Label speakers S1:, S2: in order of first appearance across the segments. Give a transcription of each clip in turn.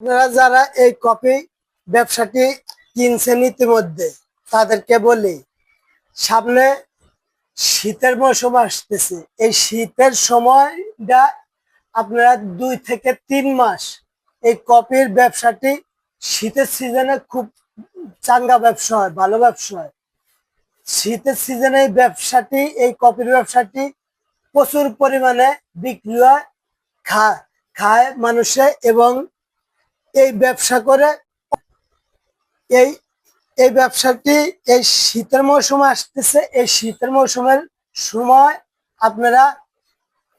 S1: আপনারা যারা এই কপি ব্যবসাটি কিনছেন ইতিমধ্যে, তাদেরকে বলি, সামনে শীতের মৌসুম আসতেছে। এই শীতের সময়টা আপনারা দুই থেকে তিন মাস এই কপির ব্যবসাটি শীতের সিজনে খুব চাঙ্গা ব্যবসা হয়, ভালো ব্যবসা হয়। শীতের সিজনে এই ব্যবসাটি, এই কপির ব্যবসাটি প্রচুর পরিমাণে বিক্রি হয়, খা- খায় মানুষে এবং এই ব্যবসা করে, এই এই ব্যবসাটি এই শীতের মৌসুমে আসতেছে, এই শীতের মৌসুমের সময় আপনারা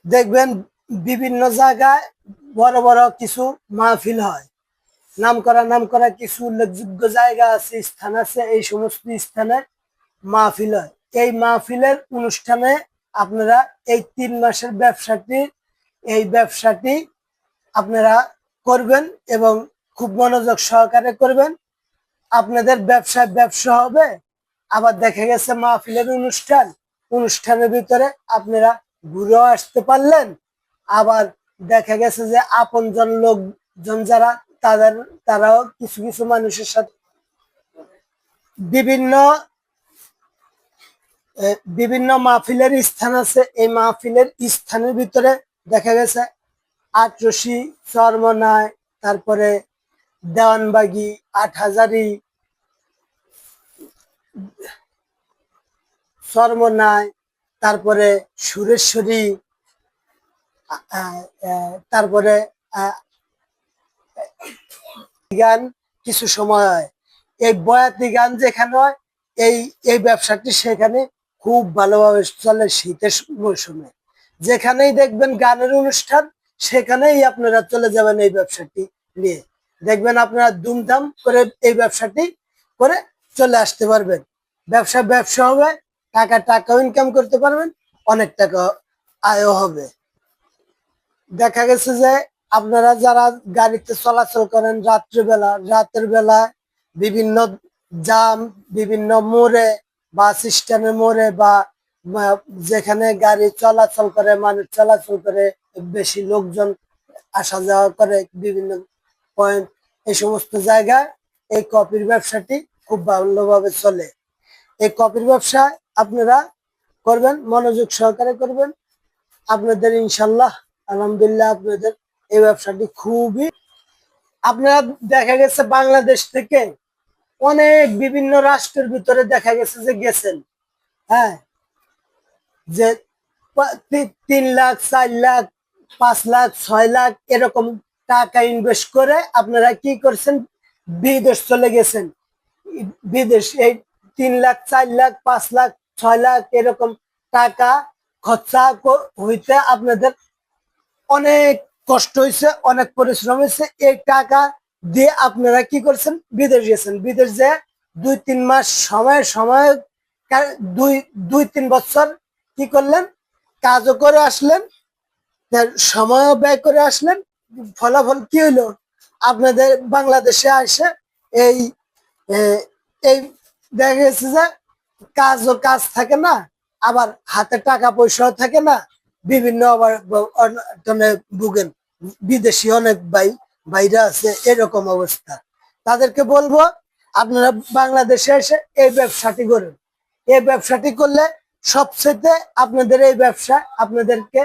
S1: দেখবেন বিভিন্ন জায়গায় বড় বড় কিছু মাহফিল হয়। নাম করা নাম করা কিছু উল্লেখযোগ্য জায়গা আছে, স্থান আছে, এই সমস্ত স্থানে মাহফিল হয়। এই মাহফিলের অনুষ্ঠানে আপনারা এই তিন মাসের ব্যবসাটি, এই ব্যবসাটি আপনারা করবেন এবং খুব মনোযোগ সহকারে করবেন। আপনাদের ব্যবসায় ব্যবসা হবে। আবার দেখা গেছে মাহফিলের অনুষ্ঠান। অনুষ্ঠানের ভিতরে আপনারা ঘুরেও আসতে পারলেন। আবার দেখা গেছে যে আপনজন লোকজন যারা, তাদের, তারাও কিছু কিছু মানুষের সাথে বিভিন্ন বিভিন্ন মাহফিলের স্থান আছে। এই মাহফিলের স্থানের ভিতরে দেখা গেছে আটরশি চরমনায়, তারপরে দেওয়ানবাগি, আট হাজারি চরমনায়, তারপরে সুরেশ্বরী তারপরে গান কিছু সময় হয়। এই বয়াতি গান যেখানে হয়, এই এই ব্যবসাটি সেখানে খুব ভালোভাবে চলে শীতের মৌসুমে। যেখানেই দেখবেন গানের অনুষ্ঠান সেখানেই আপনারা চলে যাবেন এই ব্যবসাটি নিয়ে। দেখবেন আপনারা দুমদাম করে এই ব্যবসাটি করে চলে আসতে পারবেন। ব্যবসা ব্যবসা হবে, টাকা টাকাও ইনকাম করতে পারবেন, অনেক টাকা আয়ও হবে। দেখা গেছে যে আপনারা যারা গাড়িতে চলাচল করেন রাত্রিবেলা, রাতের বেলা বিভিন্ন জাম, বিভিন্ন মোড়ে বাস স্ট্যান্ডের মোড়ে বা যেখানে গাড়ি চলাচল করে, মানুষ চলাচল করে বেশি লোকজন আসা যাওয়া করে বিভিন্ন পয়েন্ট এই সমস্ত জায়গায় এই কপির ব্যবসাটি খুব ভালোভাবে চলে। এই কপির ব্যবসা আপনারা করবেন, মনোযোগ সহকারে করবেন। আপনাদের ইনশাল্লাহ, আলহামদুলিল্লাহ আপনাদের এই ব্যবসাটি খুবই আপনারা দেখা গেছে বাংলাদেশ থেকে অনেক বিভিন্ন রাষ্ট্রের ভিতরে দেখা গেছে যে গেছেন। হ্যাঁ যে তিন লাখ, চার লাখ পাঁচ লাখ, ছয় লাখ এরকম টাকা ইনভেস্ট করে আপনারা কি করছেন? বিদেশ চলে গেছেন। বিদেশ এই তিন লাখ, চার লাখ, পাঁচ লাখ, ছয় লাখ এরকম টাকা খরচা হইতে আপনাদের অনেক কষ্ট হয়েছে অনেক পরিশ্রম হয়েছে এই টাকা দিয়ে আপনারা কি করছেন? বিদেশ গেছেন। বিদেশ যে দুই, তিন মাস সময় সময় দুই দুই, তিন বছর কি করলেন? কাজও করে আসলেন তার সময়ও ব্যয় করে আসলেন, ফলাফল কি হইল? আপনাদের বাংলাদেশে আসে এই এই দেখা গেছে যে কাজও কাজ থাকে না, আবার হাতে টাকা পয়সাও থাকে না, বিভিন্ন আবার ভুগেন, বিদেশি অনেক ভাই, ভাইরা আছে, এরকম অবস্থা। তাদেরকে বলব, আপনারা বাংলাদেশে এসে এই ব্যবসাটি করেন। এই ব্যবসাটি করলে সবচেয়ে আপনাদের এই ব্যবসা আপনাদেরকে